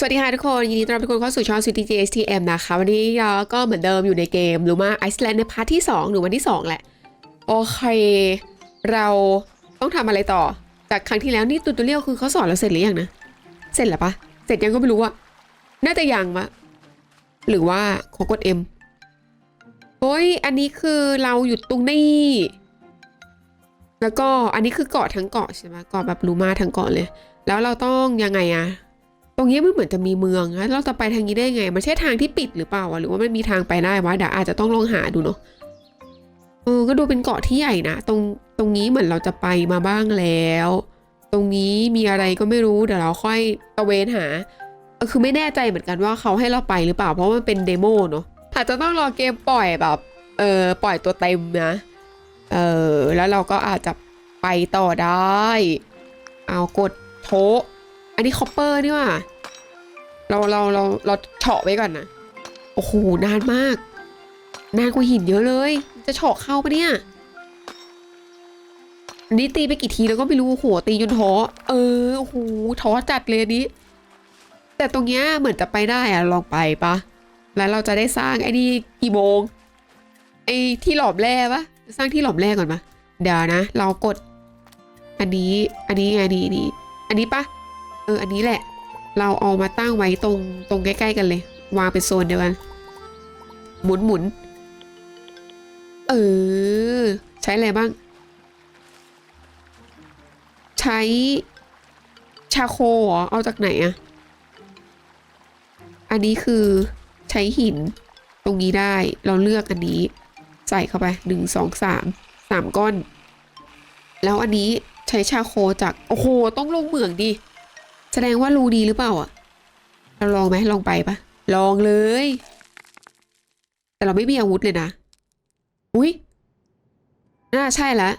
สวัสดีค่ะทุกคน ยินดีต้อนรับทุกคนเข้าสู่ช่อง c t g s t m นะคะ วันนี้เราก็เหมือนเดิมอยู่ในเกมหรือว่าไอซ์แลนด์ในพาร์ทที่ 2 หรือวันที่ 2 แหละ โอเค เราต้องทำอะไรต่อ จากครั้งที่แล้วนี่ตูตเรียลคือเขาสอนเราเสร็จหรือยังนะ เสร็จแล้วปะเสร็จยังก็ไม่รู้อะน่าจะยังมะหรือว่าขอกด M โอ้ย อันนี้คือเราอยู่ตรงนี้ แล้วก็อันนี้คือเกาะทั้งเกาะใช่ไหมเกาะแบบรูมาทั้งเกาะเลย แล้วเราต้องยังไงอะตรงนี้มันเหมือนจะมีเมืองแล้วเราจะไปทางนี้ได้ไงมันใช่ทางที่ปิดหรือเปล่าหรือว่ามันมีทางไปได้วะเดี๋ยวอาจจะต้องลองหาดูเนาะเออก็ดูเป็นเกาะที่ใหญ่นะตรงตรงนี้เหมือนเราจะไปมาบ้างแล้ว ตรงนี้มีอะไรก็ไม่รู้เดี๋ยวเราค่อยตะเวนหาคือไม่แน่ใจเหมือนกันว่าเขาให้เราไปหรือเปล่า เพราะว่ามันเป็นเดโมเนาะอาจจะต้องรอเกมปล่อยแบบเออปล่อยตัวเต็มนะ เออ แล้วเราก็อาจจะไปต่อได้ เอากดโทะอันนี้คอปเปอร์นี่ว่าเราเราเราเราเฉาะไว้ก่อนนะ โอ้โห นานมาก นานกว่าหินเยอะเลย จะเฉาะเข้าปะเนี่ยนนี้ตีไปกี่ทีแล้วก็ไม่รู้โอ้โหตีจนท้อ เออ โอ้โห ท้อจัดเลยนนี้ แต่ตรงเนี้ยเหมือนจะไปได้อะลองไปปะ แล้วเราจะได้สร้างไอ้นี่กี่โมง ไอ้ที่หลอมแร่ปะ สร้างที่หลอมแร่ก่อนปะเดี๋ยวนะ เรากด อันนี้อันนี้อันนี้อันนี้ อันนี้ปะเออ อันนี้แหละ เราเอามาตั้งไว้ตรงตรงใกล้ ๆ กันเลย วางเป็นโซนเดียวกัน หมุนหมุนเออ ใช้อะไรบ้าง ใช้ชาโคเหรอเอาจากไหนอะอันนี้คือใช้หินตรงนี้ได้เราเลือกอันนี้ ใส่เข้าไปหนึ่งสองสามสามก้อน แล้วอันนี้ใช้ชาโคจาก โอ้โห ต้องลงเหมืองดิ แสดงว่ารูดีหรือเปล่าอะเราลองไหมลองไปปะลองเลย แต่เราไม่มีอาวุธเลยนะ อุ้ยน่าใช่ละ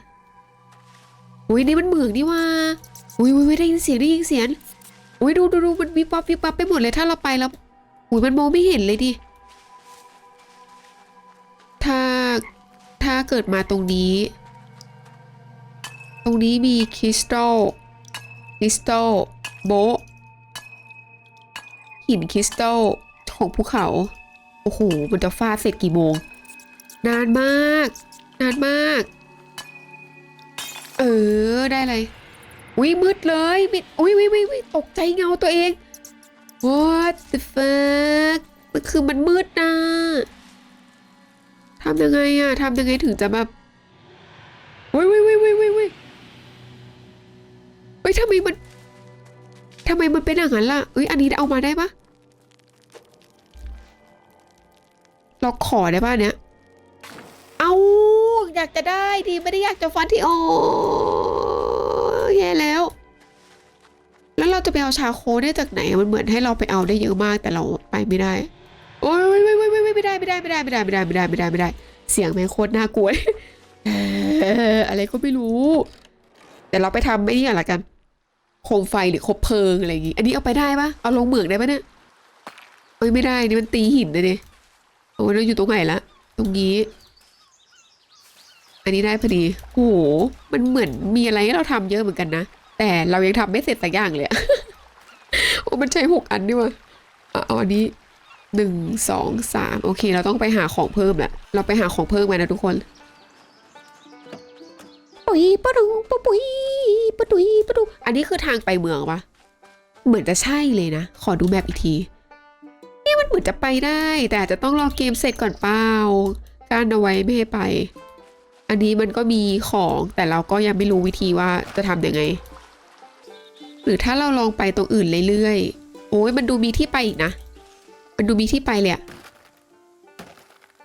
อุ้ยนี่มันเหมืองนี่ว่า อุ้ยอุ้ยอุ๊ยได้ยินเสียงได้ยินเสียง อุ้ยดูดูดูมันวิบวับวิบวับไปหมดเลยถ้าเราไปแล้วอุ้ยมันมองไม่เห็นเลยดิ ถ้า ถ้าเกิดมาตรงนี้ ตรงนี้มีคริสตัลคริสตัลโบหินคริสตัลของภูเขา โอ้โห มันจะฟาดเสร็จกี่โมง นานมาก นานมาก เออ ได้เลยวิมืดเลยมิดอุ้ยวิวิวิตกใจเงาตัวเอง what the fuck มันคือมันมืดนะ ทำยังไงอะทำยังไงถึงจะแบบวิวิวิวิวิวิเฮ้ยทำไมมันทำไมมันเป็นอย่างนั้นล่ะเอ้ยอันนี้เอามาได้ปะเราขอได้ปะเนี้ยเอาอยากจะได้ดีไม่ได้อยากจะฟันที่โอ้แย่แล้ว แล้วเราจะไปเอาชาโคได้จากไหน มันเหมือนให้เราไปเอาได้เยอะมากแต่เราไปไม่ได้ ไม่ได้ไม่ได้ไม่ได้ไม่ได้ไม่ได้ไม่ได้ไม่ได้ไม่ได้ เสียงแม่งโคตรน่ากลัวอะไรก็ไม่รู้ แต่เราไปทำไม่นี่ก่อนละกันโคมไฟหรือคบเพลิงอะไรอย่างงี้ อันนี้เอาไปได้ปะเอาลงเหมืองได้ปะเนี่ยเอ้ยไม่ได้นี่มันตีหินเลยดิโอ้ยเราอยู่ตรงไหนละ ตรงนี้ อันนี้ได้พอดีโอ้โหมันเหมือนมีอะไรให้เราทำเยอะเหมือนกันนะ แต่เรายังทำไม่เสร็จสักอย่างเลยอะโอ้มันใช้หกอันนี่วะอะเอาอันนี้ หนึ่งสองสามโอเค เราต้องไปหาของเพิ่มแหละเราไปหาของเพิ่มมานะทุกคนปุยปะดุปะปุยปะดุยปะดุอันนี้คือทางไปเมืองปะเหมือนจะใช่เลยนะ ขอดูแมปอีกทีเนี่ยมันเหมือนจะไปได้ แต่อาจจะต้องรอเกมเสร็จก่อนเปล่าการเอาไว้ไม่ให้ไป อันนี้มันก็มีของแต่เราก็ยังไม่รู้วิธีว่าจะทำยังไง หรือถ้าเราลองไปตรงอื่นเรื่อยๆโอ้ยมันดูมีที่ไปอีกนะ มันดูมีที่ไปเลยอะ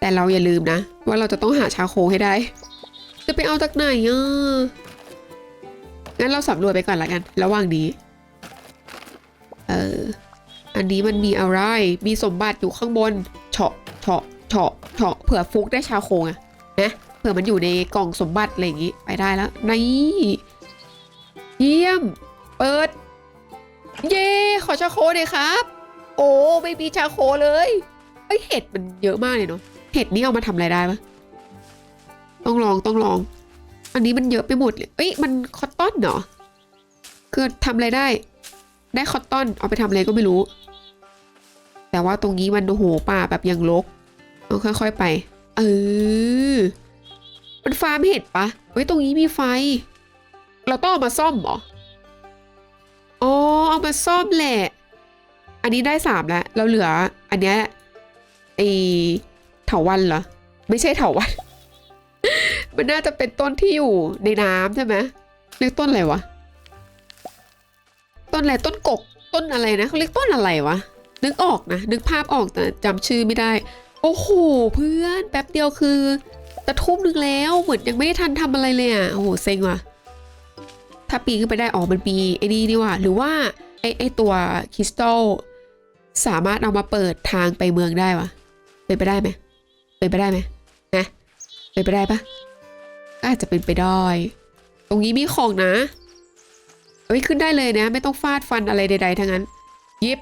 แต่เราอย่าลืมนะ ว่าเราจะต้องหาชาโคให้ได้ จะไปเอาจากไหนอะงั้นเราสำรวจไปก่อนละกัน ระหว่างนี้ เออ อันนี้มันมีอะไร มีสมบัติอยู่ข้างบน เฉาะ เฉาะ เฉาะ เฉาะ เผื่อฟุกได้ชาโคงอะนะ เผื่อมันอยู่ในกล่องสมบัติอะไรอย่างงี้ ไปได้แล้ว นี่เยี่ยม เปิด เย่ขอชาโคหน่อยครับ โอ้ไม่มีชาโคเลยเอ้ยเห็ดมันเยอะมากเลยเนาะเห็ดนี่เอามาทำอะไรได้ปะต้องลองต้องลอง อันนี้มันเยอะไปหมดเลยเอ้ยมันคอตตอนเหรอคือทำอะไรได้ ได้คอตตอนเอาไปทำอะไรก็ไม่รู้ แต่ว่าตรงนี้มันโอ้โหป่าแบบยังรกต้องค่อย ๆไป เออมันฟาร์มเห็ดปะเฮ้ยตรงนี้มีไฟ เราต้องเอามาซ่อมเหรออ๋อเอามาซ่อมแหละ อันนี้ได้สามแล้ว เราเหลือ อันเนี้ยไอเถาวันเหรอ ไม่ใช่เถาวัน มันน่าจะเป็นต้นที่อยู่ในน้ำใช่ไหมเรียกต้นอะไรวะ ต้นอะไร ต้นกก ต้นอะไรนะเขาเรียกต้นอะไรวะ นึกออกนะ นึกภาพออกแต่จำชื่อไม่ได้ โอ้โห เพื่อน แป๊บเดียวคือจะทุ่มนึงแล้ว เหมือนยังไม่ได้ทันทำอะไรเลยอะ โอ้โห เซ็งว่ะ ถ้าปีนขึ้นไปได้ออกมันปีไอ้นี่นี่ว่ะ หรือว่าไอ้ไอ้ตัวคริสตัล สามารถเอามาเปิดทางไปเมืองได้วะเป็นไปได้ไหมเป็นไปได้ไหมนะเป็นไปได้ปะก็อาจจะเป็นไปได้ ตรงนี้มีของนะเอ้ยขึ้นได้เลยนะ ไม่ต้องฟาดฟันอะไรใด ๆทั้งนั้น ยิบ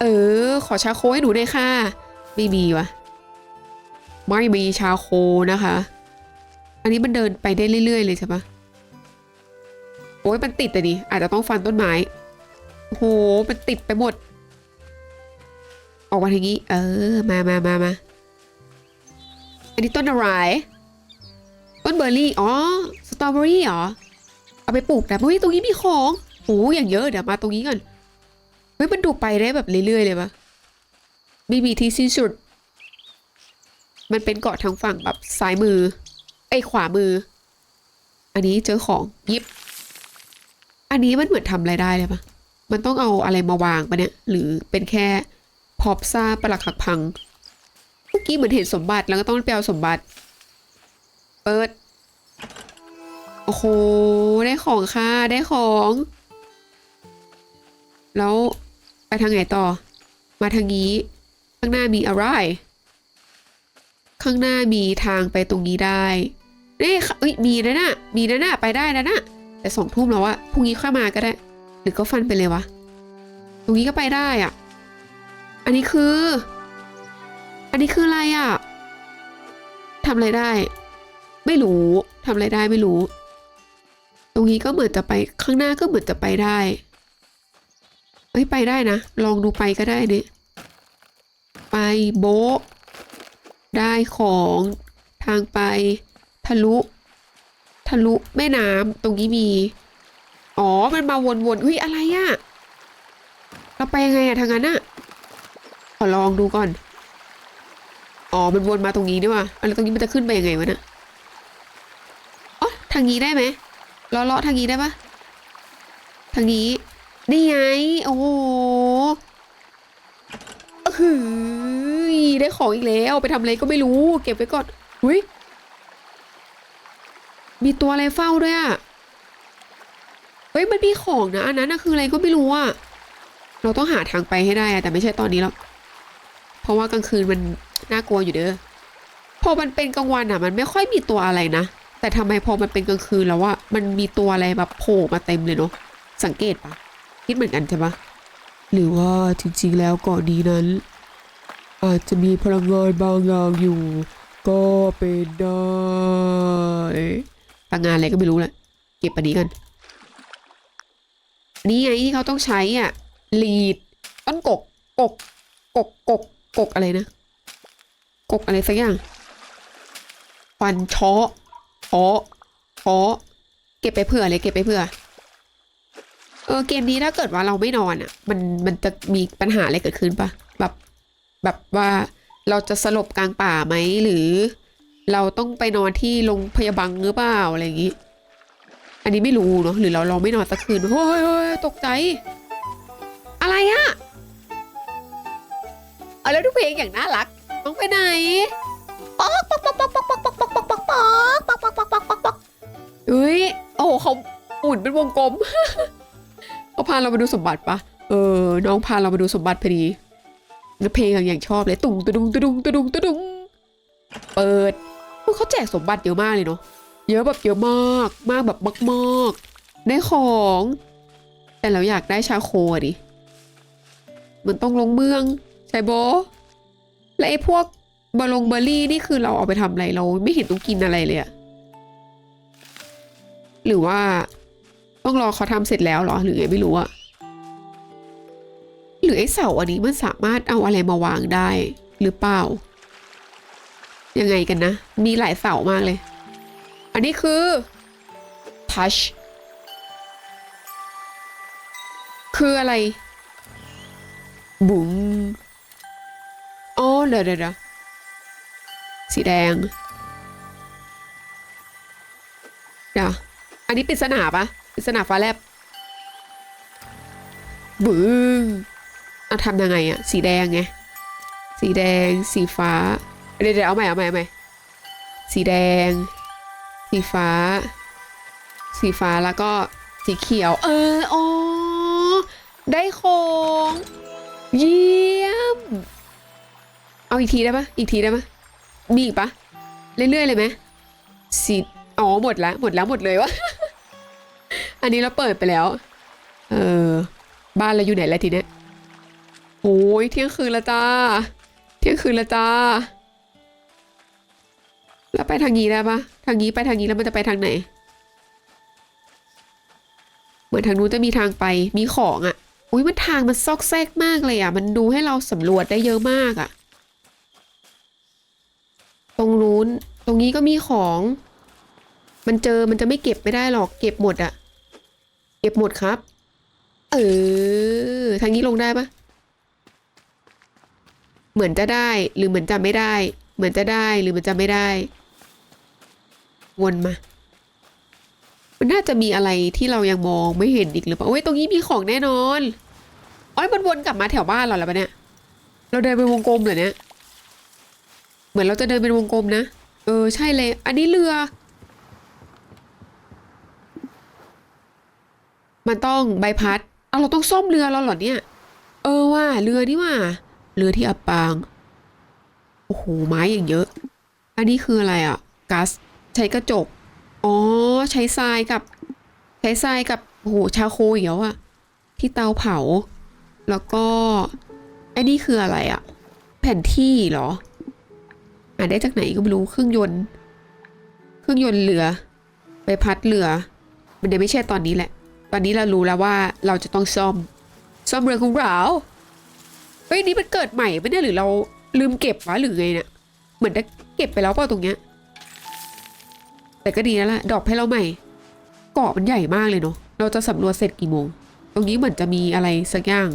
เออ ขอชาโคให้หนูหน่อยค่ะ ไม่มีวะไม่มีชาโคนะคะ อันนี้มันเดินไปได้เรื่อย ๆ เลยใช่ปะโอ้ยมันติดอะดิอาจจะต้องฟันต้นไม้โอ้โหมันติดไปหมด ออกมาทางนี้ เออ มามามามาอันนี้ต้นอะไร ต้นเบอร์รี่ อ๋อ สตรอเบอรี่เหรอ เอาไปปลูกแต่เฮ้ย ตรงนี้มีของโอ้อย่างเยอะ เดี๋ยวมาตรงนี้ก่อน เฮ้ย มันดูไปได้แบบเรื่อยๆเลยปะไม่มีที่สิ้นสุด มันเป็นเกาะทางฝั่งแบบซ้ายมือ ไอ้ขวามือ อันนี้เจอของยิบ อันนี้มันเหมือนทำอะไรได้เลยปะมันต้องเอาอะไรมาวางปะเนี่ย หรือเป็นแค่ พอบซ่าปลักหักพัง เมื่อกี้เหมือนเห็นสมบัติแล้วก็ต้องไปเอาสมบัติ เปิด โอ้โห ได้ของค่ะ ได้ของ แล้วไปทางไหนต่อ มาทางนี้ ข้างหน้ามีอะไร ข้างหน้ามีทางไปตรงนี้ได้นี่เอ้ยมีนะน่ะมีนะน่ะไปได้นะน่ะแต่สองทุ่มแล้วอะพรุ่งนี้ค่อยมาก็ได้ หรือก็ฟันไปเลยวะ ตรงนี้ก็ไปได้อะ อันนี้คือ อันนี้คืออะไรอะทำอะไรได้ ไม่รู้ทำอะไรได้ไม่รู้ ตรงนี้ก็เหมือนจะไปข้างหน้าก็เหมือนจะไปได้เอ้ยไปได้นะ ลองดูไปก็ได้เนี่ยไปโบะได้ของทางไป ทะลุ ทะลุแม่น้ำตรงนี้มี อ๋อ มันมาวนๆเฮ้ยอะไรอะเราไปยังไงอะทางนั้นอะ อลองดูก่อน อ๋อ มันวนมาตรงนี้ด้วยว่ะอะแล้วตรงนี้มันจะขึ้นไปยังไงวะเนี่ยอ๋อทางนี้ได้ไหมเลาะเลาะทางนี้ได้ปะทางนี้ นี่ไง โอ้โหเฮ้ยได้ของอีกแล้ว ไปทำอะไรก็ไม่รู้ เก็บไว้ก่อนอุ้ย มีตัวอะไรเฝ้าด้วยอะเฮ้ย มันมีของนะ อันนั้นนะคืออะไรก็ไม่รู้อะเราต้องหาทางไปให้ได้อะแต่ไม่ใช่ตอนนี้หรอก เพราะว่ากลางคืนมันน่ากลัวอยู่เด้อพอมันเป็นกลางวันอะ มันไม่ค่อยมีตัวอะไรนะ แต่ทำไมพอมันเป็นกลางคืนแล้วอะมันมีตัวอะไรแบบโผล่มาเต็มเลยเนาะสังเกตปะคิดเหมือนกันใช่ปะหรือว่าจริงๆแล้วก่อนนี้นั้น อาจจะมีพลังงานบางอย่างอยู่ ก็เป็นได้พลังงานอะไรก็ไม่รู้แหละเก็บอันนี้กัน นี่ไงที่เขาต้องใช้อะลีดต้นกกกกกก กกอะไรนะ กกอะไรสักอย่างฟันเชาะเชาะเชาะเก็บไปเผื่อเลยเก็บไปเผื่อ เออเกมนี้ถ้าเกิดว่าเราไม่นอนอะ มันมันจะมีปัญหาอะไรเกิดขึ้นปะแบบแบบว่าเราจะสลบกลางป่าไหมหรือ เราต้องไปนอนที่โรงพยาบาลหรือเปล่าอะไรอย่างนี้อันนี้ไม่รู้เนาะหรือเราเราไม่นอนสักคืนโอ้ยโอ้ยตกใจ อะไรอะ เอาแล้วดูเพลงอย่างน่ารักต้องไปไหนป๊อกป๊อกป๊อกป๊อกป๊อกป๊อกป๊อกป๊อกป๊อกป๊อกป๊อกป๊อกป๊อกป๊อกป๊อกป๊อกเฮ้ยโอ้โหเขาหมุนเป็นวงกลมเขาพาเรามาดูสมบัติปะเออ น้องพาเรามาดูสมบัติพอดีเพลงอย่างชอบเลยตุ้งตุดุงตุดุงตุดุงตุดุงเปิดเขาแจกสมบัติเยอะมากเลยเนาะเยอะแบบเยอะมากมากแบบมากๆได้ของ แต่เราอยากได้ชาโคดิมันต้องลงเมือง ใช่โบ และไอ้พวกบอลงเบอร์รี่นี่คือเราเอาไปทำอะไรเราไม่เห็นต้องกินอะไรเลยอะหรือว่าต้องรอเขาทำเสร็จแล้วหรอหรือไงไม่รู้อะหรือไอ้เสาอันนี้มันสามารถเอาอะไรมาวางได้หรือเปล่า ยังไงกันนะ มีหลายเสามากเลย อันนี้คือ touch คืออะไรบุ๋ง เดี๋ยวเดี๋ยวเดี๋ยวสีแดง เดี๋ยว อันนี้ปริศนาปะปริศนาฟ้าแลบบึ้งเอาทำยังไงอะสีแดงไง สีแดง สีฟ้า เดี๋ยวเดี๋ยวเอาใหม่เอาใหม่เอาใหม่สีแดง สีฟ้า สีฟ้าแล้วก็สีเขียว เออ อ๋อ ได้ของยี่ เอาอีกทีได้ปะอีกทีได้ปะมีอีกปะเรื่อยๆเลยไหมสีอ๋อหมดแล้วหมดแล้วหมดเลยวะอันนี้เราเปิดไปแล้ว เออ บ้านเราอยู่ไหนแล้วทีเนี้ยโอ้ยเที่ยงคืนละจ้า เที่ยงคืนละจ้าแล้วไปทางนี้ได้ปะทางนี้ไปทางนี้แล้วมันจะไปทางไหน เหมือนทางนู้นจะมีทางไปมีของอะ่ะ อุ้ยมันทางมันซอกแซกมากเลยอะ่ะ มันดูให้เราสำรวจได้เยอะมากอะ่ะ ตรงนู้น ตรงนี้ก็มีของ มันเจอมันจะไม่เก็บไม่ได้หรอก เก็บหมดอะเก็บหมดครับ เออ ทางนี้ลงได้ปะเหมือนจะได้หรือเหมือนจะไม่ได้ เหมือนจะได้หรือมันจะไม่ได้ วนมา มันน่าจะมีอะไรที่เรายังมองไม่เห็นอีกหรือเปล่าโอ้ยตรงนี้มีของแน่นอนอ้อยมันวนกลับมาแถวบ้านเราแล้วปะเนี่ย เราเดินเป็นวงกลมเหรอเนี่ย เหมือนเราจะเดินเป็นวงกลมนะ เออ ใช่เลย อันนี้เรือ มันต้องใบพัด เอาเราต้องซ่อมเรือเราเหรอเนี่ย เออว่าเรือนี่ว่า เรือที่อับปาง โอ้โห ไม้อย่างเยอะ อันนี้คืออะไรอะก๊าซใช้กระจก อ๋อ ใช้ทรายกับ ใช้ทรายกับ โอ้โห ชาโคอีกแล้วอะที่เตาเผา แล้วก็ไอ้นี่คืออะไรอะแผ่นที่เหรอาได้จากไหนก็ไม่รู้เครื่องยนต์ เครื่องยนต์เรือใบพัดเรือ มันยังไม่ใช่ตอนนี้แหละ ตอนนี้เรารู้แล้วว่าเราจะต้องซ่อม ซ่อมเรือของเราเฮ้ยนี่มันเกิดใหม่ปะเนี่ยหรือเราลืมเก็บวะหรือไงเนี่ยเหมือนได้เก็บไปแล้วเปล่าตรงเนี้ย แต่ก็ดีแล้วล่ะดอปให้เราใหม่ เกาะมันใหญ่มากเลยเนาะเราจะสำรวจเสร็จกี่โมง ตรงนี้เหมือนจะมีอะไรสักอย่าง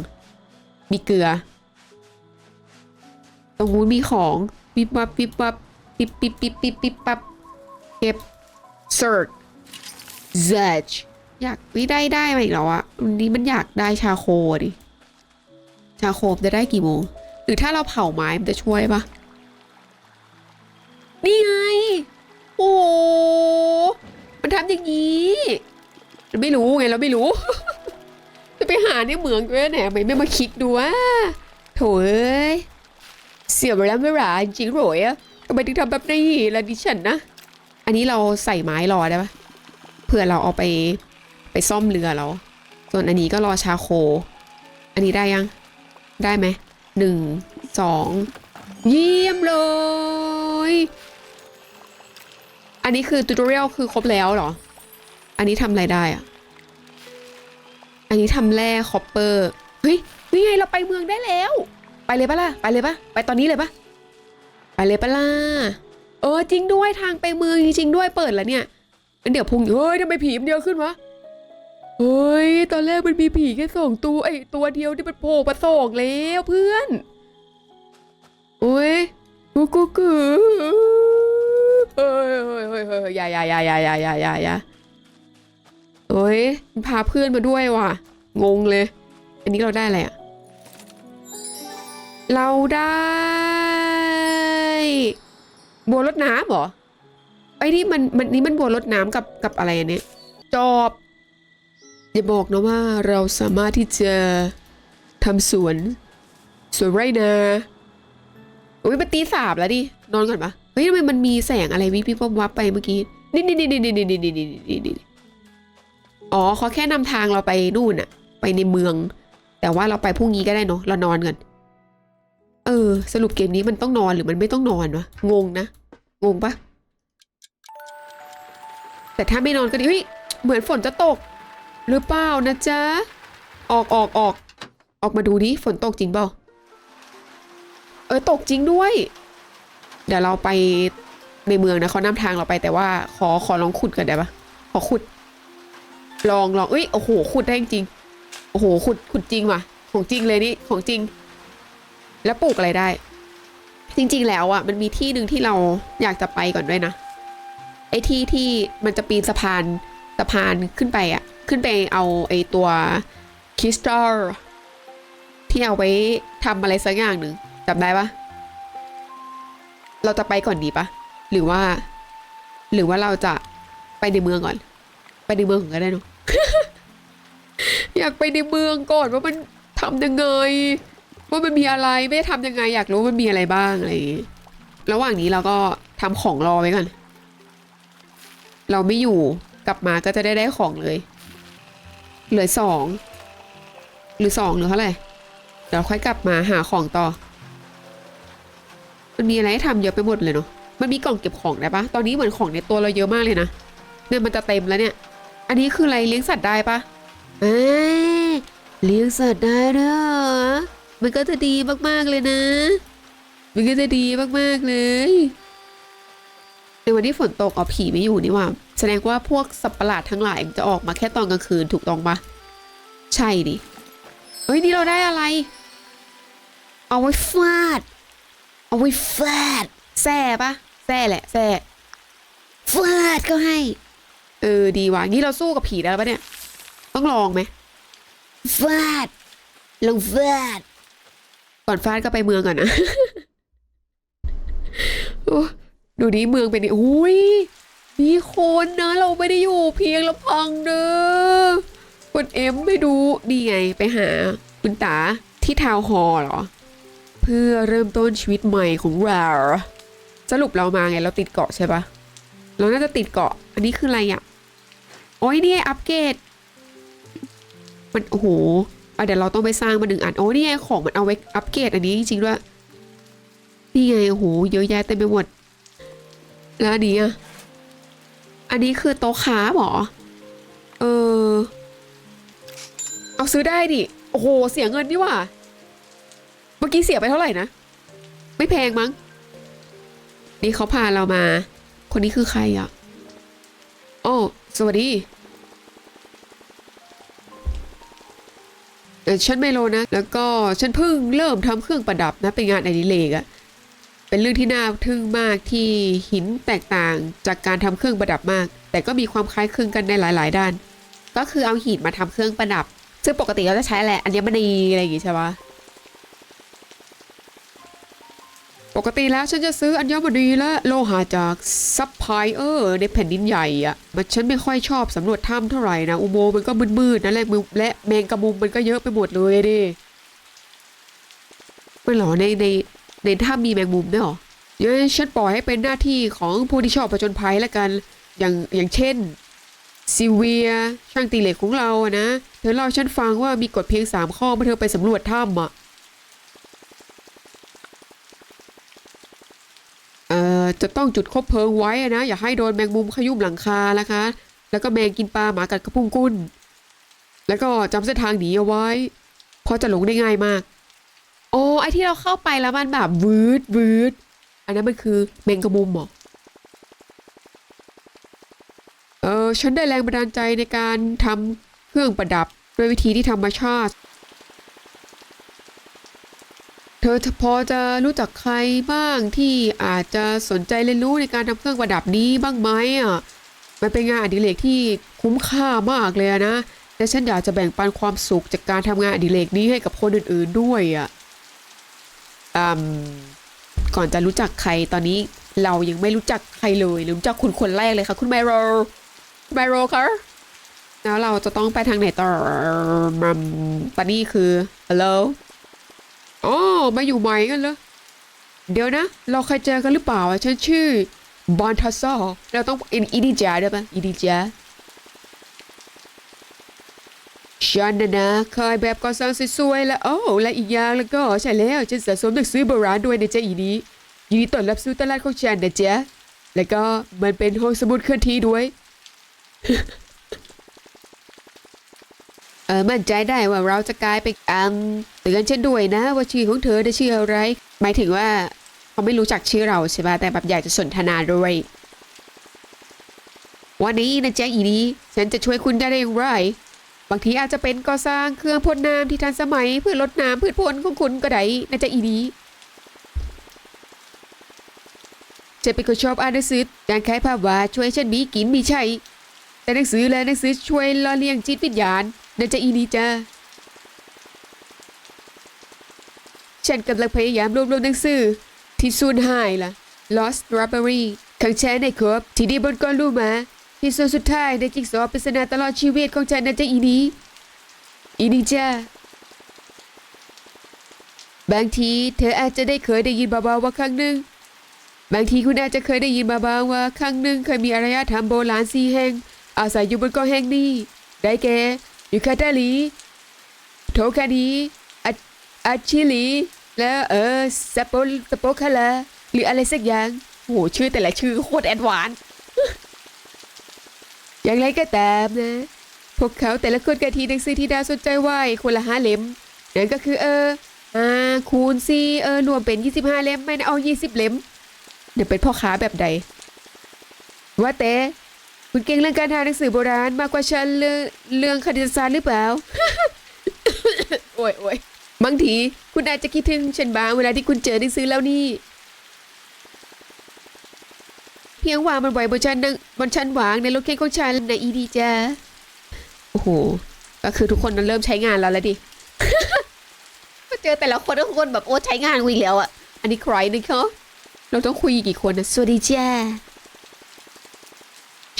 มีเกลือ ตรงนู้นมีของ ปิบปับปิบปับปิบปิบปิบปิบปิบปับเก็บเซิร์ชเซจอยากไม่ได้ได้ไหมเหรออะวันนี้มันอยากได้ชาโคดิ ชาโคจะได้กี่โมง หรือถ้าเราเผาไม้มันจะช่วยปะนี่ไง โอ้มันทำอย่างนี้เราไม่รู้ไงเราไม่รู้ จะไปหาในเหมืองด้วยเนี่ยไม่ไม่มาคิดดูว่าโถเอ้ย เสียเวลาไม่หราจริงโหรยอะทำไมถึงทำแบบนี้ละดิฉันนะ อันนี้เราใส่ไม้รอได้ปะเพื่อเราเอาไปไปซ่อมเรือเรา ส่วนอันนี้ก็รอชาโค อันนี้ได้ยัง ได้ไหมหนึ่งสองเยี่ยมเลย อันนี้คือ t ูต o เรียลคือครบแล้วเหรอ อันนี้ทำอะไรได้อะอันนี้ทำแร่คอปเปอร์ เฮ้ยนี่ไงเราไปเมืองได้แล้ว ไปเลยปะล่ะ ไปเลยปะไปตอนนี้เลยปะไปเลยปะล่ะ เออจริงด้วยทางไปเมืองจริงด้วยเปิดแล้วเนี่ยงั้นเดี๋ยวพุ่งเฮ้ยทำไมผีมันเดียวขึ้นวะ เฮ้ยตอนแรกมันมีผีแค่สองตัวไอตัวเดียวที่มันโผล่มาสองแล้วเพื่อนโอ้ยกูกูกูเฮ้ยเฮ้ยเฮ้ยเฮ้ยอย่าอย่าอย่าอย่าอย่าอย่าอย่าอย่าโอ้ยพาเพื่อนมาด้วยว่ะ งงเลย อันนี้เราได้อะไรอะ เราได้ บัวรดน้ำเหรอไอ้นี่มันมันนี่มันบัวรดน้ำกับกับอะไรอันเนี้ยจอบอย่าบอกนะว่าเราสามารถที่จะทำสวนสวนไร่นาโอ้ยมันตีสามแล้วดินอนก่อนปะเฮ้ยทำไมมันมีแสงอะไรวิบวิบวับวับไปเมื่อกี้นี่นี่นี่นี่นี่นี่นี่นี่นี่นี่อ๋อเขาแค่นำทางเราไปนู่นอะไปในเมือง แต่ว่าเราไปพรุ่งนี้ก็ได้เนาะเรานอนกัน เออ สรุปเกมนี้มันต้องนอนหรือมันไม่ต้องนอนวะงงนะ งงปะแต่ถ้าไม่นอนก็ดีเฮ้ยเหมือนฝนจะตก หรือเปล่านะจ๊ะ ออกออกออก ออกมาดูดิฝนตกจริงเปล่าเออตกจริงด้วย เดี๋ยวเราไปในเมืองนะเขานำทางเราไปแต่ว่าขอขอลองขุดกันได้ปะขอขุด ลองลองเอ้ยโอ้โหขุดได้จริงโอ้โหขุดขุดจริงว่ะ ของจริงเลยนี่ของจริง แล้วปลูกอะไรได้ จริงๆแล้วอะมันมีที่หนึ่งที่เราอยากจะไปก่อนด้วยนะไอ้ที่ที่มันจะปีนสะพานสะพานขึ้นไปอะ ขึ้นไปเอาไอ้ตัวคริสตัลที่เอาไว้ทำอะไรสักอย่างหนึ่งจำได้ปะเราจะไปก่อนดีปะหรือว่า หรือว่าเราจะไปในเมืองก่อน ไปในเมืองก็ได้เนอะอยากไปในเมืองก่อนว่ามันทำยังไง ว่ามันมีอะไรไม่ทำยังไงอยากรู้มันมีอะไรบ้างอะไรอย่างงี้ระหว่างนี้เราก็ทำของรอไว้ก่อนเราไม่อยู่กลับมาก็จะได้ได้ของเลย เหลือสองหรือสองหรือเท่าไหร่เดี๋ยวค่อยกลับมาหาของต่อ มันมีอะไรให้ทำเยอะไปหมดเลยเนาะมันมีกล่องเก็บของได้ปะตอนนี้เหมือนของในตัวเราเยอะมากเลยนะเนี่ยมันจะเต็มแล้วเนี่ย อันนี้คืออะไรเลี้ยงสัตว์ได้ปะเอ้เลี้ยงสัตว์ได้ด้วยเหรอ มันก็จะดีมากๆเลยนะ มันก็จะดีมากๆเลยในวันที่ฝนตกเอาผีไม่อยู่นี่ว่า แสดงว่าพวกสัตว์ประหลาดทั้งหลายมันจะออกมาแค่ตอนกลางคืนถูกต้องปะใช่ดิเฮ้ยนี่เราได้อะไร เอาไว้ฟาด เอาไว้ฟาดแซ่ปะแซ่แหละแซ่ฟาดก็ให้ เออดีว่ะงี้เราสู้กับผีได้ปะเนี่ย ต้องลองไหมฟาดลองฟาด ก่อนฟาดก็ไปเมืองก่อนนะดูนี้เมืองเป็นอุ้ยมีคนนะ เราไม่ได้อยู่เพียงลำพังเด้อกดเอ็มไปดูนี่ไงไปหา คุณตาที่ทาวน์ฮอลหรอ เพื่อเริ่มต้นชีวิตใหม่ของเราสรุปเรามาไงเราติดเกาะใช่ปะเราน่าจะติดเกาะ อันนี้คืออะไรอะโอ้ยนี่อัปเกรดมันโอ้โห อะเดี๋ยวเราต้องไปสร้างมาหนึ่งอันโอ้นี่ไงของมันเอาไว้อัปเกรดอันนี้จริงๆด้วยนี่ไงโอ้โหเยอะแยะเต็มไปหมด แล้วอันนี้อะอันนี้คือโต๊ะค้าหรอเออเอาซื้อได้ดิโอ้โหเสียเงินนี่ว่าเมื่อกี้เสียไปเท่าไหร่นะไม่แพงมั้ง นี่เขาพาเรามา คนนี้คือใครอะโอ้สวัสดี ฉันไมโลนะ แล้วก็ฉันเพิ่งเริ่มทำเครื่องประดับนะ เป็นงานอดิเรกอะเป็นเรื่องที่น่าทึ่งมากที่หินแตกต่างจากการทำเครื่องประดับมาก แต่ก็มีความคล้ายคลึงกันในหลาย ๆ ด้าน ก็คือเอาหินมาทำเครื่องประดับ ซึ่งปกติเราจะใช้อะไรอันนี้มณีอะไรอย่างงี้ใช่ปะ ปกติแล้วฉันจะซื้ออัญมณีและโลหะจากซัพพลายเออร์ในแผ่นดินใหญ่อะมันฉันไม่ค่อยชอบสำรวจถ้ำเท่าไหร่นะอุโมงค์มันก็มืดๆนะและมือและแมงกะมุมมันก็เยอะไปหมดเลยดิไม่หรอในในในถ้ำมีแมงมุมด้วยหรอเดี๋ยวฉันปล่อยให้เป็นหน้าที่ของผู้ที่ชอบผจญภัยแล้วกันอย่างอย่างเช่นซิเวีย ช่างตีเหล็กของเราอะนะ เธอเล่าฉันฟังว่ามีกฎเพียงสามข้อเมื่อเธอไปสำรวจถ้ำอะ เอ่อ จะต้องจุดคบเพลิงไว้อะนะ อย่าให้โดนแมงมุมขยุ่มหลังคานะคะ แล้วก็แมงกินปลาหมากัดกระพุ้งกุ้น แล้วก็จำเส้นทางหนีเอาไว้ เพราะจะหลงได้ง่ายมาก โอ้ไอที่เราเข้าไปแล้วมันแบบวืดวืดอันนั้นมันคือแมงกะมุมเหรอเออฉันได้แรงบันดาลใจในการทำเครื่องประดับด้วยวิธีที่ธรรมชาติ เธอพอจะรู้จักใครบ้างที่อาจจะสนใจเรียนรู้ในการทำเครื่องประดับนี้บ้างไหมอะ มันเป็นงานอดิเรกที่คุ้มค่ามากเลยนะ และฉันอยากจะแบ่งปันความสุขจากการทำงานอดิเรกนี้ให้กับคนอื่นๆด้วยอะอืมก่อนจะรู้จักใครตอนนี้เรายังไม่รู้จักใครเลยรู้จักคุณคนแรกเลยค่ะ คุณไมโรไบโรคะแล้วเราจะต้องไปทางไหนต่อมัมตอนนี้คือฮัลโหล อ๋อมาอยู่ใหม่กันเหรอเดี๋ยวนะ เราเคยเจอกันหรือเปล่าฉันชื่อบอนทัสซอเราต้องอินอีดีจาได้ปะอีดีจาฉันนะนะเคยแบบก่อสร้างสวยๆแล้วโอ้และอีกอย่างแล้วก็ใช่แล้วฉันสะสมหนังสือโบราณด้วยนะจ๊ะอีนี้ยินดีต้อนรับสู่ตลาดของฉันนะจ๊ะแล้วก็มันเป็นห้องสมุดเคลื่อนที่ด้วย มั่นใจได้ว่าเราจะกลายเป็นอันเตือนฉันด้วยนะ ว่าชื่อของเธอได้ชื่ออะไร หมายถึงว่าเขาไม่รู้จักชื่อเราใช่ปะแต่แบบอยากจะสนทนาด้วย วันนี้นะจ๊ะอีนี้ ฉันจะช่วยคุณได้อย่างไร บางทีอาจจะเป็นก่อสร้างเครื่องพ่นน้ำที่ทันสมัยเพื่อลดน้ำพืชผลของคุณก็ได้นะจ๊ะอีนี้ฉันเป็นคนชอบอ่านหนังสือการขายภาพวาดช่วยฉันมีกินมีใช้แต่หนังสือและหนังสือช่วยล่อเลี้ยงจิตวิญญาณ นะจ๊ะอีนีจ้า ฉันกำลังพยายามรวบรวมหนังสือ ที่สูญหายล่ะ Lost Robbery ขังแช่ในครบที่ดีบนก้อนรูมา ที่ส่วนสุดท้ายในจิ๊กซอปริศนาตลอดชีวิตของฉันนะจ๊ะอีนีอีนีจ้าบางทีเธออาจจะได้เคยได้ยินเบาๆว่าครั้งหนึ่งบางทีคุณอาจจะเคยได้ยินมาบ้างว่าครั้งหนึ่งเคยมีอารยธรรมโบราณสี่แห่ง อาศัยอยู่บนเกาะแห่งนี้ ได้แก่ ยูคาตาลีโทคานีอาอาชิลี และเออสปโปสปโปคาลาหรืออะไรสักอย่างโหชื่อแต่ละชื่อโคตรแอดวานอย่างไรก็ตามนะ พวกเขาแต่ละคนกันทีหนังสือที่น่าสนใจไว้คนละห้าเล่มนั่นก็คือเออห้าคูณสี่เออรวมเป็น 25 เล่มไม่นะเอา 20 เล่มเดี๋ยวเป็นพ่อค้าแบบใด ว่าแต่ คุณเก่งเรื่องการทานหนังสือโบราณมากกว่าฉันเรื่องเรื่องคณิตศาสตร์หรือเปล่า โอ้ยโอ้ยบางทีคุณอาจจะคิดถึงฉันบ้างเวลาที่คุณเจอหนังสือแล้วนี่ เพียงวางมันไว้บนชั้นนั่งบนชั้นวางในรถเข็นของฉันในอีดีจ้าโอ้โห ก็คือทุกคนนั้นเริ่มใช้งานแล้วแล้วดิ ก็เจอแต่ละคนทุกคนแบบโอ้ใช้งานกูอีกแล้วอะอันนี้ใครนี่เขาเราต้องคุยกี่คนนะสวัสดีจ้า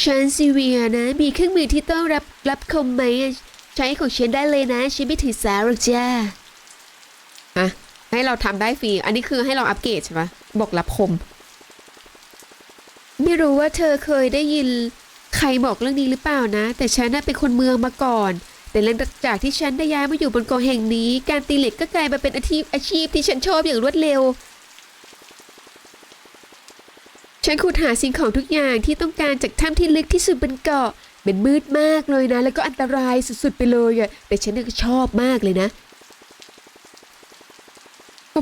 ฉันซีเวียนะ มีเครื่องมือที่ต้องรับรับคมไหมอะใช้ของฉันได้เลยนะ ฉันไม่ถือสาหรอกจ้าฮะให้เราทำได้ฟรี อันนี้คือให้เราอัปเกรดใช่ปะบอกรับคม ไม่รู้ว่าเธอเคยได้ยินใครบอกเรื่องนี้หรือเปล่านะ แต่ฉันน่ะเป็นคนเมืองมาก่อน แต่หลังจากที่ฉันได้ย้ายมาอยู่บนเกาะแห่งนี้ การตีเหล็กก็กลายมาเป็นอาชีพอาชีพที่ฉันชอบอย่างรวดเร็ว ฉันขุดหาสิ่งของทุกอย่างที่ต้องการจากถ้ำที่ลึกที่สุดบนเกาะเป็นมืดมากเลยนะ แล้วก็อันตรายสุดๆไปเลยอะแต่ฉันก็ชอบมากเลยนะ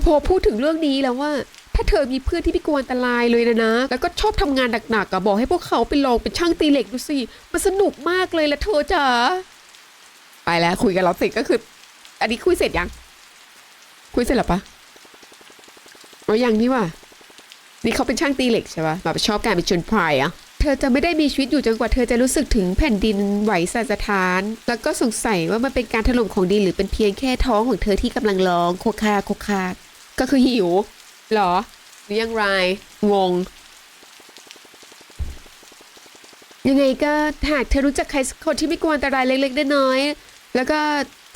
พอพูดถึงเรื่องนี้แล้วว่า ถ้าเธอมีเพื่อนที่ไม่กลัวอันตรายเลยนะนะ แล้วก็ชอบทำงานหนักๆอะบอกให้พวกเขาไปลองเป็นช่างตีเหล็กดูสิมันสนุกมากเลยละเธอจ๋าไปแล้วคุยกันแล้วเสร็จก็คือ อันนี้คุยเสร็จยัง คุยเสร็จแล้วปะเอายังนี่ว่ะ นี่เขาเป็นช่างตีเหล็กใช่ปะแบบชอบการเป็นชนพรายอะเธอจะไม่ได้มีชีวิตอยู่จนกว่าเธอจะรู้สึกถึงแผ่นดินไหวสั่นสะท้าน แล้วก็สงสัยว่ามันเป็นการถล่มของดินหรือเป็นเพียงแค่ท้องของเธอที่กำลังร้องโคคาโคคาก็คือหิวหรอหรือยังไรงงยังไงก็หากเธอรู้จักใครสักคนที่ไม่กลัวอันตรายเล็กๆน้อยๆแล้วก็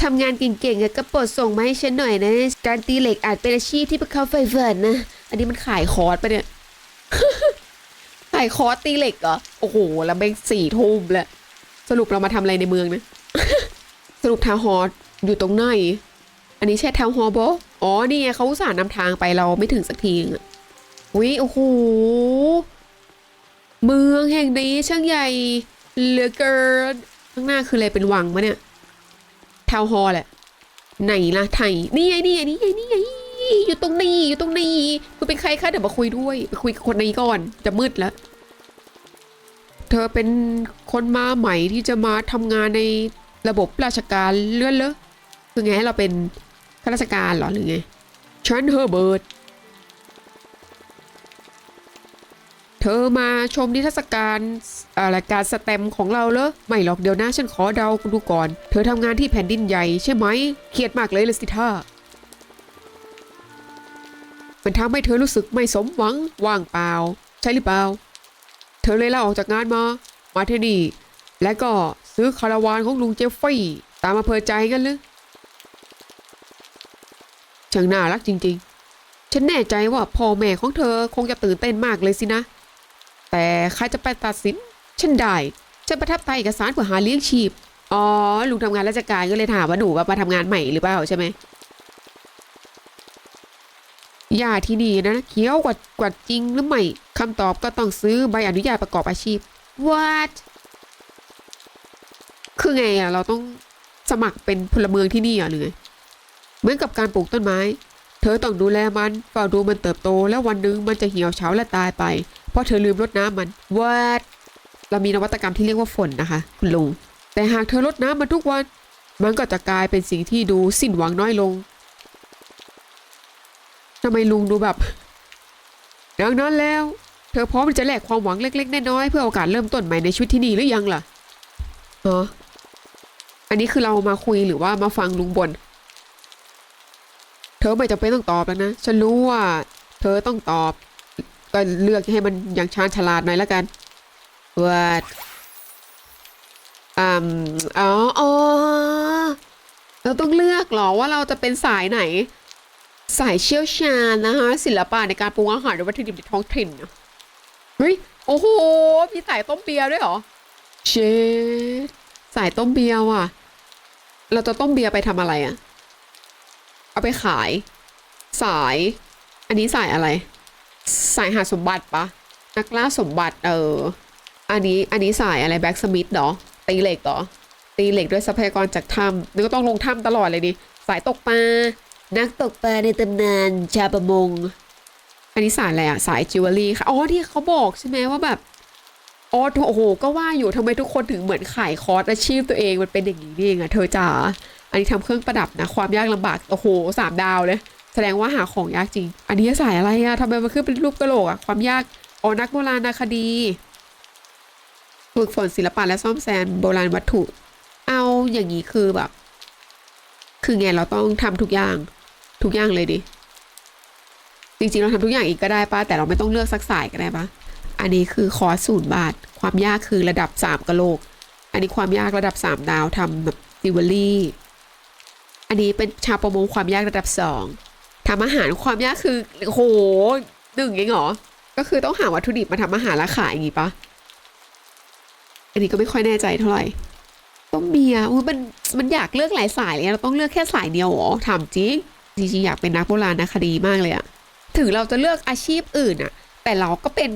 ทำงานเก่งๆก็โปรดส่งมาให้ฉันหน่อยนะ การตีเหล็กอาจเป็นอาชีพที่พวกเขาใฝ่ฝันนะ อันนี้มันขายคอร์สปะเนี่ย ขายคอร์สตีเหล็กเหรอ โอ้โห แล้วแม่งสี่ทุ่มแล้ว สรุปเรามาทำอะไรในเมืองนะ สรุปทาวฮอลล์อยู่ตรงไหน อันนี้ใช่ทาวฮอลล์บออ๋อ นี่ไงเขาอุตส่าห์นำทางไปเราไม่ถึงสักทีอะวิโอ้โห เมืองแห่งนี้ช่างใหญ่เหลือเกิน ข้างหน้าคืออะไรเป็นวังมะเนี่ยทาวฮอลล์แหละ ไหนล่ะไทยนี่ไงนี่ไงนี่ไงนี่ไง อยู่ตรงนี้อยู่ตรงนี้คุณเป็นใครคะเดี๋ยวมาคุยด้วยไปคุยกับคนนี้ก่อน จะมืดแล้ว เธอเป็นคนมาใหม่ที่จะมาทำงานในระบบราชการเลื่อนเลอคือไงให้เราเป็นข้าราชการเหรอหรือไงฉันเฮอร์เบิร์ตเธอมาชมนิทรรศการอะไรการสแตมของเราเหรอไม่หรอกเดี๋ยวนะฉันขอเดาดูก่อน เธอทำงานที่แผ่นดินใหญ่ใช่ไหมเครียดมากเลยละสิท่า มันทำให้เธอรู้สึกไม่สมหวังว่างเปล่า ใช่หรือเปล่า เธอเลยลาออกจากงานมา มาที่นี่ และก็ซื้อคาราวานของลุงเจฟฟี่ ตามมาเพอใจกันเลยช่างน่ารักจริง ๆ ฉันแน่ใจว่าพ่อแม่ของเธอคงจะตื่นเต้นมากเลยสินะ แต่ใครจะไปตัดสิน ฉันได้ ฉันประทับใจเอกสารเพื่อหาเลี้ยงชีพ อ๋อ ลุงทำงานราชการก็เลยถามว่าหนูว่ามาทำงานใหม่หรือเปล่าใช่ไหม ยาที่นี่นะเขียวกว่ากว่าจริงหรือไม่คำตอบก็ต้องซื้อใบอนุญาตประกอบอาชีพ what คือไงอะ เราต้องสมัครเป็นพลเมืองที่นี่อะหรือไงเหมือนกับการปลูกต้นไม้ เธอต้องดูแลมันเฝ้าดูมันเติบโต แล้ววันหนึ่งมันจะเหี่ยวเฉาและตายไป เพราะเธอลืมรดน้ำมันวัดเรามีนวัตกรรมที่เรียกว่าฝนนะคะ คุณลุงแต่หากเธอรดน้ำมันทุกวัน มันก็จะกลายเป็นสิ่งที่ดูสิ้นหวังน้อยลง ทำไมลุงดูแบบ ดังนั้นแล้ว เธอพร้อมที่จะแลกความหวังเล็กๆน้อยๆเพื่อโอกาสเริ่มต้นใหม่ในชีวิตที่นี่หรือยังล่ะฮะอันนี้คือเรามาคุยหรือว่ามาฟังลุงบน่นเธอไม่จำเป็นต้องตอบแล้วนะ ฉันรู้ว่า เธอต้องตอบ ก็เลือกให้มันอย่างชาญฉลาดหน่อยแล้วกันว่าอืมอ๋ออเราต้องเลือกหรอว่าเราจะเป็นสายไหน สายเชี่ยวชาญนะคะศิลปะในการปรุงอาหารหรือวัตถุดิบในท้องถิ่นอะเฮ้ยโอ้โหมีสายต้มเบียร์ด้วยเหรอเชดสายต้มเบียร์ว่ะ เราจะต้มเบียร์ไปทำอะไรอะเอาไปขาย สาย อันนี้สายอะไร สายหาสมบัติปะนักล่าสมบัติเอออันนี้อันนี้สายอะไรแบ็กสมิธเหรอตีเหล็กเหรอตีเหล็กด้วยทรัพยากรจากถ้ำนึกว่าต้องลงถ้ำตลอดเลยดิสายตกปลา นักตกปลาในตำนานชาประมง อันนี้สายอะไรอะสายจิวเวลรี่ค่ะ อ๋อที่เขาบอกใช่ไหมว่าแบบ อ๋อโอ้โห ก็ว่าอยู่ทำไมทุกคนถึงเหมือนขายคอร์สอาชีพตัวเองมันเป็นอย่างนี้นี่เองอะเธอจ๋า อันนี้ทำเครื่องประดับนะ ความยากลำบาก โอ้โหสามดาวเลย แสดงว่าหาของยากจริง อันนี้สายอะไรอะทำไมมันขึ้นเป็นรูปกระโหลกอะความยาก อ๋อนักโบราณคดีฝึกฝนศิลปะและซ่อมแซมโบราณวัตถุ เอาอย่างนี้คือแบบ คือไงเราต้องทำทุกอย่าง ทุกอย่างเลยดิ จริงๆ เราทำทุกอย่างอีกก็ได้ปะแต่เราไม่ต้องเลือกสักสายก็ได้ปะอันนี้คือคอร์สศูนย์บาท ความยากคือระดับสามกะโหลก อันนี้ความยากระดับสามดาวทำแบบจิวเวลรี่อันนี้เป็นชาวประมงความยากระดับสองทำอาหารความยากคือโหหนึ่งเองเหรอ ก็คือต้องหาวัตถุดิบมาทำอาหารแล้วขายอย่างงี้ปะอันนี้ก็ไม่ค่อยแน่ใจเท่าไหร่ต้มเบียร์อุ๊ยมันมันอยากเลือกหลายสายเลยเราต้องเลือกแค่สายเดียวหรอถามจริง จริงๆอยากเป็นนักโบราณคดีมากเลยอะถึงเราจะเลือกอาชีพอื่นอะแต่เราก็เป็น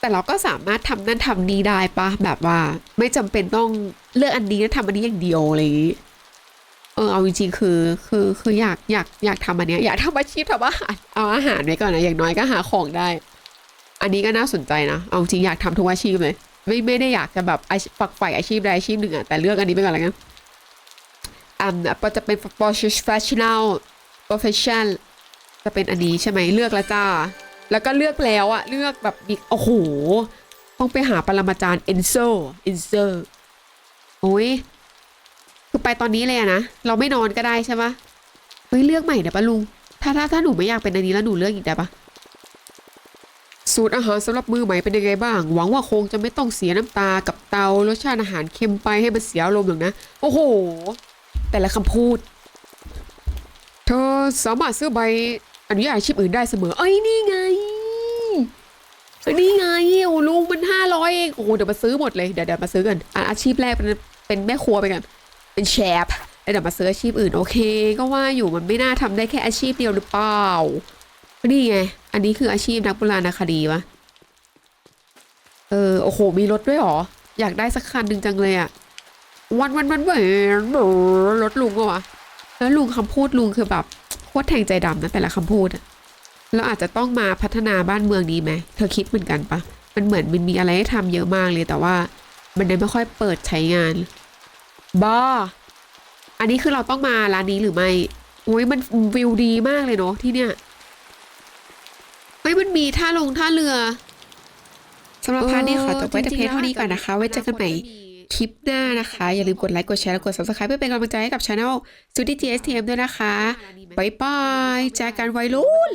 แต่เราก็สามารถทำนั่นทำนี้ได้ปะแบบว่า ไม่จำเป็นต้องเลือกอันนี้แล้วทำอันนี้อย่างเดียวอะไรอย่างงี้เออเอาจริงๆคือคือคืออยากอยากอยากทำอันเนี้ยอยากทำอาชีพทำอาหารเอาอาหารไว้ก่อนนะอย่างน้อยก็หาของได้ อันนี้ก็น่าสนใจนะเอาจริงอยากทำทุกอาชีพเลยไม่ไม่ได้อยากจะแบบฝักใฝ่อาชีพใดอาชีพหนึ่งอะแต่เลือกอันนี้ไปก่อนแล้วกันอ่าจะเป็น professional profession จะเป็นอันนี้ใช่ไหมเลือกแล้วจ้า แล้วก็เลือกแล้วอะเลือกแบบมีโอ้โห ต้องไปหาปรมาจารย์เอนโซเอนโซโอ้ยคือไปตอนนี้เลยอะนะ เราไม่นอนก็ได้ใช่ปะเฮ้ยเลือกใหม่เดี๋ยวปะลุง ถ้าถ้าถ้าหนูไม่อยากเป็นอันนี้แล้วหนูเลือกอีกได้ปะสูตรอาหารสำหรับมือใหม่เป็นยังไงบ้าง หวังว่าคงจะไม่ต้องเสียน้ำตากับเตารสชาติอาหารเค็มไปให้มันเสียอารมณ์หรอกนะ โอ้โห แต่ละคำพูด เธอสามารถซื้อใบอนุญาตอาชีพอื่นได้เสมอ เอ้ยนี่ไงเอ้ยนี่ไงโอ้ลุงมันห้าร้อยเองโอ้โหเดี๋ยวมาซื้อหมดเลยเดี๋ยวเดี๋ยวมาซื้อกันอะอาชีพแรกเป็นเป็นแม่ครัวไปกันเป็นเชฟแล้วเดี๋ยวมาซื้ออาชีพอื่นโอเค ก็ว่าอยู่มันไม่น่าทำได้แค่อาชีพเดียวหรือเปล่านี่ไงอันนี้คืออาชีพนักโบราณคดีวะเออโอ้โหมีรถด้วยหรออยากได้สักคันหนึ่งจังเลยอะวันวันวันวันรถลุงก็วะ แล้วลุงคำพูดลุงคือแบบโคตรแทงใจดำนะแต่ละคำพูดอะเราอาจจะต้องมาพัฒนาบ้านเมืองนี้ไหมเธอคิดเหมือนกันปะมันเหมือนมันมีอะไรให้ทำเยอะมากเลยแต่ว่ามันยังไม่ค่อยเปิดใช้งานบ้าอันนี้คือเราต้องมาร้านนี้หรือไม่โอ้ยมันวิวดีมากเลยเนาะที่เนี่ยเฮ้ยมันมีท่าลงท่าเรือสำหรับพาร์ทนี้ขอจบไว้แต่เพียงเท่านี้ก่อนนะคะ ไว้เจอกันใหม่ คลิปหน้านะคะ อย่าลืมกดไลค์ กดแชร์ และกด subscribe เพื่อเป็นกำลังใจให้กับช anel สุดที่ GSTM ด้วยนะคะบายบายเจอกันวัยรุ่น